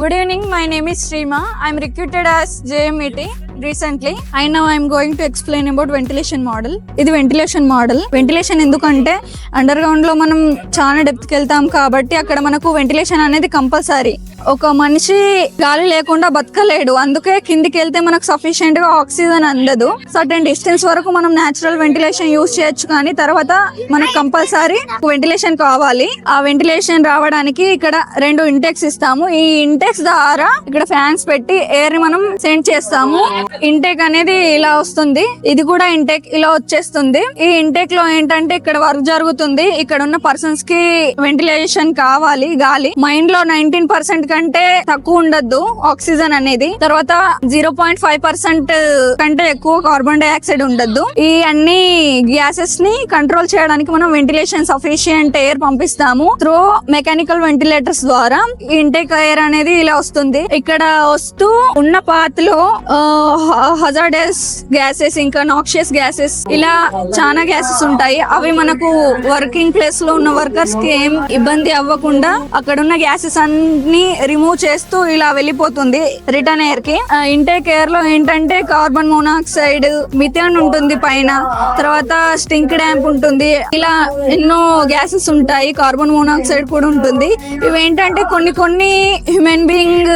Good evening. My name is Shrima. I'm recruited as JMET recently I now I'm going to explain about ventilation model ఇది ventilation model ventilation ఎందుకంటే under గ్రౌండ్లో మనం చాలా డెప్త్కి వెళ్తాం కాబట్టి అక్కడ మనకు వెంటిలేషన్ అనేది కంపల్సరీ ఒక మనిషి గాలి లేకుండా బతకలేడు. అందుకే కిందికి వెళ్తే మనకు సఫిషియెంట్గా ఆక్సిజన్ అందదు. సర్టెన్ డిస్టెన్స్ వరకు మనం నేచురల్ వెంటిలేషన్ యూజ్ చేయొచ్చు కానీ తర్వాత మనకు కంపల్సరీ వెంటిలేషన్ కావాలి. ఆ వెంటిలేషన్ రావడానికి ఇక్కడ రెండు ఇంటెక్స్ ఇస్తాము. ఈ ఇంటెక్స్ ద్వారా ఇక్కడ ఫ్యాన్స్ పెట్టి ఎయిర్ని మనం సెండ్ చేస్తాము. ఇంటేక్ అనేది ఇలా వస్తుంది. ఇది కూడా ఇంటేక్ ఇలా వచ్చేస్తుంది. ఈ ఇంటేక్లో ఏంటంటే ఇక్కడ వర్క్ జరుగుతుంది. ఇక్కడ ఉన్న పర్సన్స్కి వెంటిలేషన్ కావాలి గాలి. మైండ్లో నైన్టీన్ పర్సెంట్ కంటే తక్కువ ఉండద్దు ఆక్సిజన్ అనేది. తర్వాత జీరో పాయింట్ ఫైవ్ పర్సెంట్ కంటే ఎక్కువ కార్బన్ డైఆక్సైడ్ ఉండద్దు. ఈ అన్ని గ్యాసెస్ని కంట్రోల్ చేయడానికి మనం వెంటిలేషన్ సఫిషియంట్ ఎయిర్ పంపిస్తాము. త్రూ మెకానికల్ వెంటిలేటర్స్ ద్వారా ఇంటేక్ ఎయిర్ అనేది ఇలా వస్తుంది. ఇక్కడ వస్తూ ఉన్న పాత్లో హజార్డస్ గ్యాసెస్ ఇంకా నాక్షియస్ గ్యాసెస్ ఇలా చాలా గ్యాసెస్ ఉంటాయి. అవి మనకు వర్కింగ్ ప్లేస్లో ఉన్న వర్కర్స్కి ఏం ఇబ్బంది అవ్వకుండా అక్కడ ఉన్న గ్యాసెస్ అన్ని రిమూవ్ చేస్తూ ఇలా వెళ్ళిపోతుంది రిటర్న్ ఎయిర్కి. ఇంటేక్ ఎయిర్లో ఏంటంటే కార్బన్ మోనాక్సైడ్ మిథాన్ ఉంటుంది పైన తర్వాత స్టింక్ డ్యాంప్ ఉంటుంది. ఇలా ఎన్నో గ్యాసెస్ ఉంటాయి కార్బన్ మోనాక్సైడ్ కూడా ఉంటుంది. ఇవి ఏంటంటే కొన్ని కొన్ని హ్యూమన్ బీయింగ్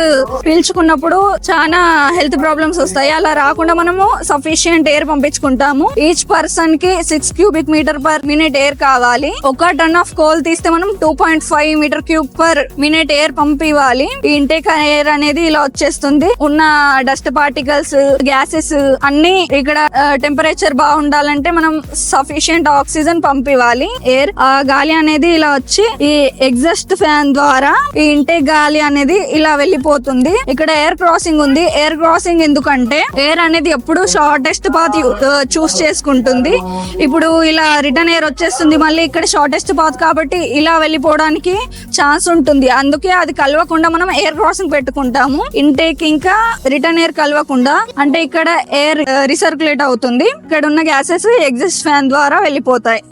పీల్చుకున్నప్పుడు చాలా హెల్త్ ప్రాబ్లమ్స్ వస్తాయి. అలా రాకుండా మనము సఫిషియంట్ ఎయిర్ పంపించుకుంటాము. ఈచ్ పర్సన్కి six cubic metre per minute air కావాలి. ఒక టన్ ఆఫ్ కోల్ తీస్తే మనం two point five metre cube per minute air పంపివ్వాలి. ఈ ఇంటేక్ ఎయిర్ అనేది ఇలా వచ్చేస్తుంది. ఉన్న డస్ట్ పార్టికల్స్ గ్యాసెస్ అన్ని ఇక్కడ టెంపరేచర్ బాగుండాలంటే మనం సఫిషియంట్ ఆక్సిజన్ పంపివ్వాలి. ఎయిర్ ఆ గాలి అనేది ఇలా వచ్చి ఈ ఎగ్జాస్ట్ ఫ్యాన్ ద్వారా ఈ ఇంటేక్ గాలి అనేది ఇలా వెళ్ళిపోతుంది. ఇక్కడ ఎయిర్ క్రాసింగ్ ఉంది. ఎయిర్ క్రాసింగ్ ఎందుకంటే ఎయిర్ అనేది ఎప్పుడు షార్టెస్ట్ పాత్ చూస్ చేసుకుంటుంది. ఇప్పుడు ఇలా రిటర్న్ ఎయిర్ వచ్చేస్తుంది మళ్ళీ ఇక్కడ షార్టెస్ట్ పాత్ కాబట్టి ఇలా వెళ్ళిపోవడానికి ఛాన్స్ ఉంటుంది. అందుకే అది కలవకుండా మనం ఎయిర్ క్రాసింగ్ పెట్టుకుంటాము. ఇంటేక్ ఇంకా రిటర్న్ ఎయిర్ కలవకుండా అంటే ఇక్కడ ఎయిర్ రిసర్క్యులేట్ అవుతుంది. ఇక్కడ ఉన్న గ్యాసెస్ ఎగ్జిస్ట్ ఫ్యాన్ ద్వారా వెళ్ళిపోతాయి.